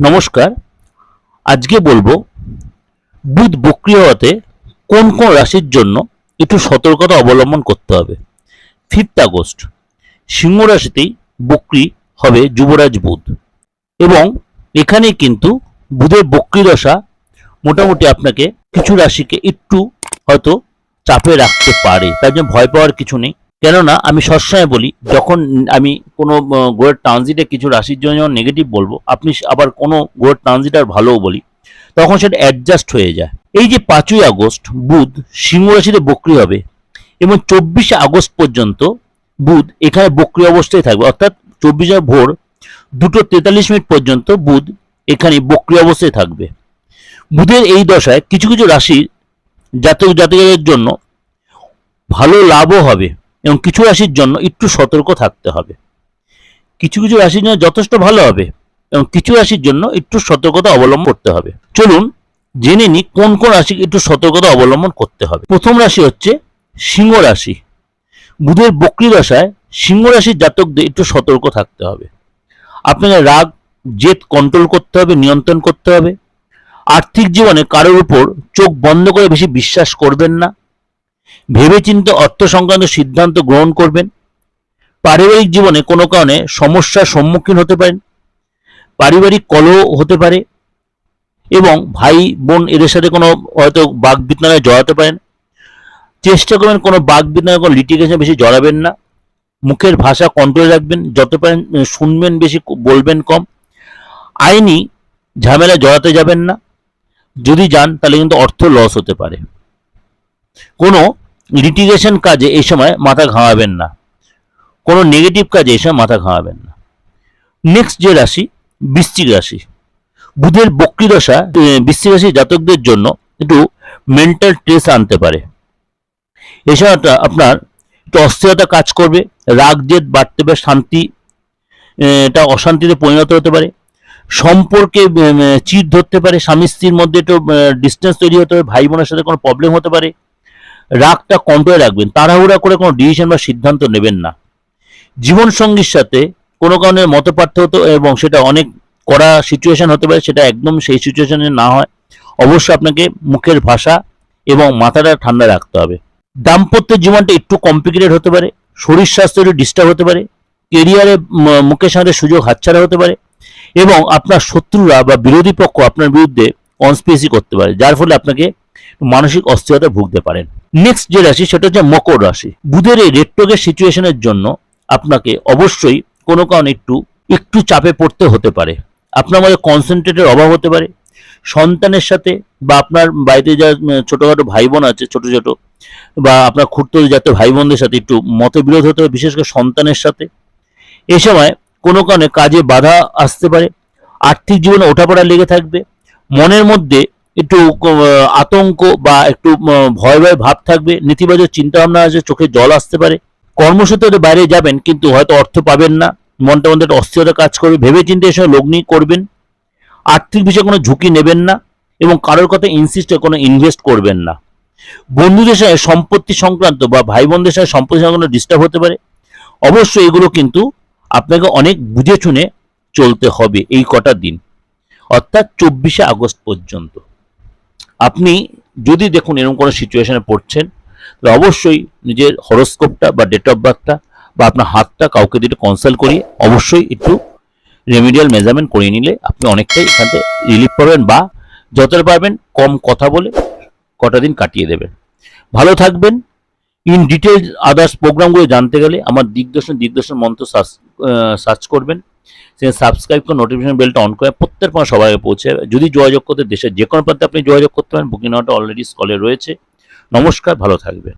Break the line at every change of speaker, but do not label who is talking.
নমস্কার। আজকে বলব, বুধ বক্রিয় হওয়াতে কোন কোন রাশির জন্য একটু সতর্কতা অবলম্বন করতে হবে? ফিফথ আগস্ট, সিংহ রাশিতেই বক্রি হবে যুবরাজ বুধ। এবং এখানে কিন্তু বুধের বক্রি দশা মোটামুটি আপনাকে কিছু রাশিকে একটু হয়তো চাপে রাখতে পারে তার জন্য ভয় পাওয়ার কিছু নেই। কেননা আমি সবসময় বলি, যখন আমি কোনো গ্রহের ট্রানজিটে কিছু রাশির জন্য যখন নেগেটিভ বলব, আপনি আবার কোনো গ্রহের ট্রানজিট আর ভালোও বলি, তখন সেটা অ্যাডজাস্ট হয়ে যায়। এই যে পাঁচই আগস্ট, বুধ সিংহ রাশিতে বক্রি হবে এবং চব্বিশে আগস্ট পর্যন্ত বুধ এখানে বক্রি অবস্থায় থাকবে। অর্থাৎ চব্বিশে ভোর দুটো তেতাল্লিশ মিনিট পর্যন্ত বুধ এখানে বক্রি অবস্থায় থাকবে। বুধের এই দশায় কিছু কিছু রাশি জাতক জাতকের জন্য ভালো লাভও হবে। এবং কিছু রাশির জন্য একটু সতর্ক থাকতে হবে। কিছু কিছু রাশির জন্য যথেষ্ট ভালো হবে এবং কিছু রাশির জন্য একটু সতর্কতা অবলম্বন করতে হবে। চলুন জেনে নিই কোন কোন রাশিকে একটু সতর্কতা অবলম্বন করতে হবে। প্রথম রাশি হচ্ছে সিংহ রাশি। বুধের বক্রি দশায় সিংহ রাশির জাতকদের একটু সতর্ক থাকতে হবে। আপনাকে রাগ, জেদ কন্ট্রোল করতে হবে, নিয়ন্ত্রণ করতে হবে। আর্থিক জীবনে কারোর উপর চোখ বন্ধ করে বেশি বিশ্বাস করবেন না। ভেবেচিন্তে অর্থ সংক্রান্ত সিদ্ধান্ত গ্রহণ করবেন। পারিবারিক জীবনে কোনো কারণে সমস্যার সম্মুখীন হতে পারেন। পারিবারিক কলহ হতে পারে এবং ভাই, বোন এদের সাথে কোনো হয়তো বাঘ বিতনায় জড়াতে পারেন। চেষ্টা করবেন কোনো বাঘ বিতনায় কোনো লিটিগেশনে বেশি জড়াবেন না। মুখের ভাষা কন্ট্রোল রাখবেন, যত পারেন শুনবেন বেশি বলবেন কম। আইনি ঝামেলা জড়াতে যাবেন না। যদি যান তাহলে কিন্তু অর্থ লস হতে পারে। কোনো লিটিগেশন কাজে এই সময় মাথা ঘামাবেন না। কোনো নেগেটিভ কাজে এই সময় মাথা ঘামাবেন না। নেক্সট যে রাশি, বৃশ্চিক রাশি। বুধের বক্রি দশা বৃশ্চিক রাশি জাতকদের জন্য একটু মেন্টাল স্ট্রেস আনতে পারে। এই সময়টা আপনার একটু অস্থিরতা কাজ করবে, রাগ, জেদ বাড়তে পারে, শান্তি এটা অশান্তিতে পরিণত হতে পারে। সম্পর্কে চির ধরতে পারে স্বামী স্ত্রীর মধ্যে একটু ডিস্টেন্স তৈরি হতে পারে ভাই বোনের সাথে কোনো প্রবলেম হতে পারে। রাগটা কন্ট্রোলে রাখবেন, তাড়াহুড়া করে কোনো ডিসিশন বা সিদ্ধান্ত নেবেন না। জীবন সঙ্গীর সাথে কোনো কারণে মত পার্থক্য এবং সেটা অনেক কড়া সিচুয়েশন হতে পারে, সেটা একদম সেই সিচুয়েশনে না হয়। অবশ্যই আপনাকে মুখের ভাষা এবং মাথাটা ঠান্ডা রাখতে হবে। দাম্পত্য জীবনটা একটু কমপ্লিকেটেড হতে পারে, শরীর স্বাস্থ্য একটু ডিস্টার্ব হতে পারে কেরিয়ারে মুখের সাথে সুযোগ হাতছাড়া হতে পারে এবং আপনার শত্রুরা বা বিরোধী পক্ষ আপনার বিরুদ্ধে কনস্পিরেসি করতে পারে, যার ফলে আপনাকে মানসিক অস্থিরতা ভুগতে পারেন। নেক্সট যে রাশি সেটা হচ্ছে মকর রাশি। বুধের এই রেট্রোগের সিচুয়েশনের জন্য আপনাকে অবশ্যই কোনো কারণে একটু একটু চাপে পড়তে হতে পারে। আপনার মধ্যে কনসেন্ট্রেটের অভাব হতে পারে। সন্তানের সাথে বা আপনার বাড়িতে যা ছোটোখাটো ভাই বোন আছে, ছোট ছোট, বা আপনার খুঁড়তে জাতীয় ভাই বোনদের সাথে একটু মতবিরোধ হতে পারে, বিশেষ করে সন্তানের সাথে। এই সময় কোনো কারণে কাজে বাধা আসতে পারে। আর্থিক জীবনে ওঠাপড়া লেগে থাকবে। মনের মধ্যে একটু আতঙ্ক বা একটু ভয় ভয় ভাব থাকবে, নেতিবাচক চিন্তা ভাবনা আছে চোখে জল আসতে পারে। কর্মসূত্রে বাইরে যাবেন, কিন্তু হয়তো অর্থ পাবেন না। মনটা মধ্যে একটা অস্থিরতা কাজ করবে ভেবে চিন্তে এসে লগ্নি করবেন। আর্থিক বিষয়ে কোনো ঝুঁকি নেবেন না এবং কারোর কথা ইনসিস্টে কোনো ইনভেস্ট করবেন না। বন্ধুদের সাথে সম্পত্তি সংক্রান্ত বা ভাই বোনদের সাথে সম্পত্তি সংক্রান্ত ডিস্টার্ব হতে পারে। অবশ্যই এগুলো কিন্তু আপনাকে অনেক বুঝে শুনে চলতে হবে এই কটা দিন। অর্থাৎ চব্বিশে আগস্ট পর্যন্ত। আপনি যদি দেখুন এরকম কোনো সিচুয়েশনে পড়ছেন, তাহলে অবশ্যই নিজের হরোস্কোপটা বা ডেট অফ বার্থটা বা আপনার হাতটা কাউকে দিয়ে কনসাল্ট করিয়ে অবশ্যই একটু রেমিডিয়াল মেজারমেন্ট করিয়ে নিলে আপনি অনেকটাই এখান থেকে রিলিফ পাবেন বা যতটা পারবেন কম কথা বলে কটা দিন কাটিয়ে দেবেন। ভালো থাকবেন। ইন ডিটেলস আদার্স প্রোগ্রামগুলো জানতে গেলে আমার দিগদর্শন দিগদর্শন মন্ত্র সার্চ করবেন। সে সাবস্ক্রাইব করে নোটিফিকেশন বেলটা অন করে প্রত্যেক মাস সবাই পৌঁছে যাবে যদি যোগাযোগ করতে দেশের যে কোনো প্রান্তে আপনি যোগাযোগ করতে পারেন বুকিং নাম্বারটা অলরেডি স্কলে রয়েছে। নমস্কার, ভালো থাকবেন।